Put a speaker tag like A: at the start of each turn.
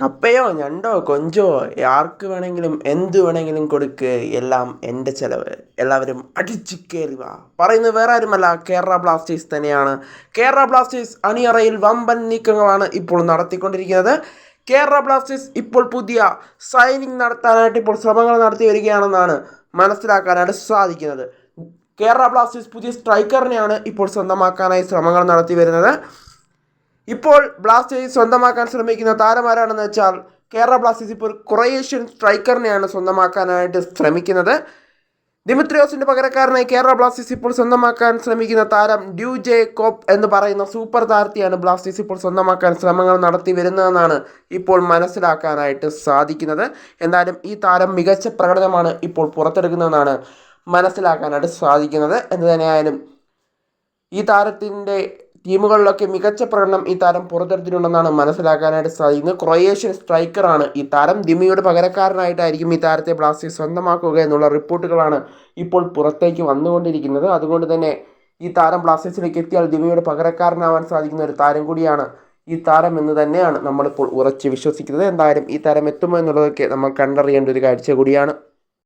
A: കപ്പയോ ഞണ്ടോ കൊഞ്ചോ ആർക്ക് വേണമെങ്കിലും എന്ത് വേണമെങ്കിലും കൊടുക്ക്. എല്ലാം എന്റെ ചിലവ്. എല്ലാവരും അടിച്ചു കയറി വാ. പറയുന്നത് വേറെ ആരുമല്ല കേരള ബ്ലാസ്റ്റേഴ്സ് തന്നെയാണ്. കേരള ബ്ലാസ്റ്റേഴ്സ് അണിയറയിൽ വമ്പൻ നീക്കങ്ങളാണ് ഇപ്പോൾ നടത്തിക്കൊണ്ടിരിക്കുന്നത്. കേരള ബ്ലാസ്റ്റേഴ്സ് ഇപ്പോൾ പുതിയ സൈനിങ് നടത്താനായിട്ട് ഇപ്പോൾ ശ്രമങ്ങൾ നടത്തി വരികയാണെന്നാണ് മനസ്സിലാക്കാനായിട്ട് സാധിക്കുന്നത്. കേരള ബ്ലാസ്റ്റേഴ്സ് പുതിയ സ്ട്രൈക്കറിനെയാണ് ഇപ്പോൾ സ്വന്തമാക്കാനായി ശ്രമങ്ങൾ നടത്തി വരുന്നത്. ഇപ്പോൾ ബ്ലാസ്റ്റേഴ്സ് സ്വന്തമാക്കാൻ ശ്രമിക്കുന്ന താരമാരാണെന്ന് വെച്ചാൽ കേരള ബ്ലാസ്റ്റേഴ്സ് ഇപ്പോൾ ക്രൊയേഷ്യൻ സ്ട്രൈക്കറിനെയാണ് സ്വന്തമാക്കാനായിട്ട് ശ്രമിക്കുന്നത്. ദിമിത്രിയോസിന്റെ പകരക്കാരനായി കേരള ബ്ലാസ്റ്റേഴ്സ് ഇപ്പോൾ സ്വന്തമാക്കാൻ ശ്രമിക്കുന്ന താരം ഡ്യൂ ജെ കോപ്പ് എന്ന് പറയുന്ന സൂപ്പർ താരത്തെയാണ് ബ്ലാസ്റ്റേഴ്സ് ഇപ്പോൾ സ്വന്തമാക്കാൻ ശ്രമങ്ങൾ നടത്തി വരുന്നതെന്നാണ് ഇപ്പോൾ മനസ്സിലാക്കാനായിട്ട് സാധിക്കുന്നത്. എന്തായാലും ഈ താരം മികച്ച പ്രകടനമാണ് ഇപ്പോൾ പുറത്തെടുക്കുന്നതെന്നാണ് മനസ്സിലാക്കാനായിട്ട് സാധിക്കുന്നത്. എന്ന് തന്നെയായാലും ഈ താരത്തിന്റെ ടീമുകളിലൊക്കെ മികച്ച പ്രകടനം ഈ താരം പുറത്തെടുത്തിട്ടുണ്ടെന്നാണ് മനസ്സിലാക്കാനായിട്ട് സാധിക്കുന്നത് ക്രൊയേഷ്യൻ സ്ട്രൈക്കറാണ് ഈ താരം. ദിമിയുടെ പകരക്കാരനായിട്ടായിരിക്കും ഈ താരത്തെ ബ്ലാസ്റ്റേഴ്സ് സ്വന്തമാക്കുക എന്നുള്ള റിപ്പോർട്ടുകളാണ് ഇപ്പോൾ പുറത്തേക്ക് വന്നുകൊണ്ടിരിക്കുന്നത്. അതുകൊണ്ട് തന്നെ ഈ താരം ബ്ലാസ്റ്റേഴ്സിലേക്ക് എത്തിയാൽ ദിമിയുടെ പകരക്കാരനാവാൻ സാധിക്കുന്ന ഒരു താരം കൂടിയാണ് ഈ താരം എന്ന് തന്നെയാണ് നമ്മളിപ്പോൾ ഉറച്ച് വിശ്വസിക്കുന്നത്. എന്തായാലും ഈ താരം എത്തുമോ എന്നുള്ളതൊക്കെ നമ്മൾ കണ്ടറിയേണ്ട ഒരു കാഴ്ച കൂടിയാണ്.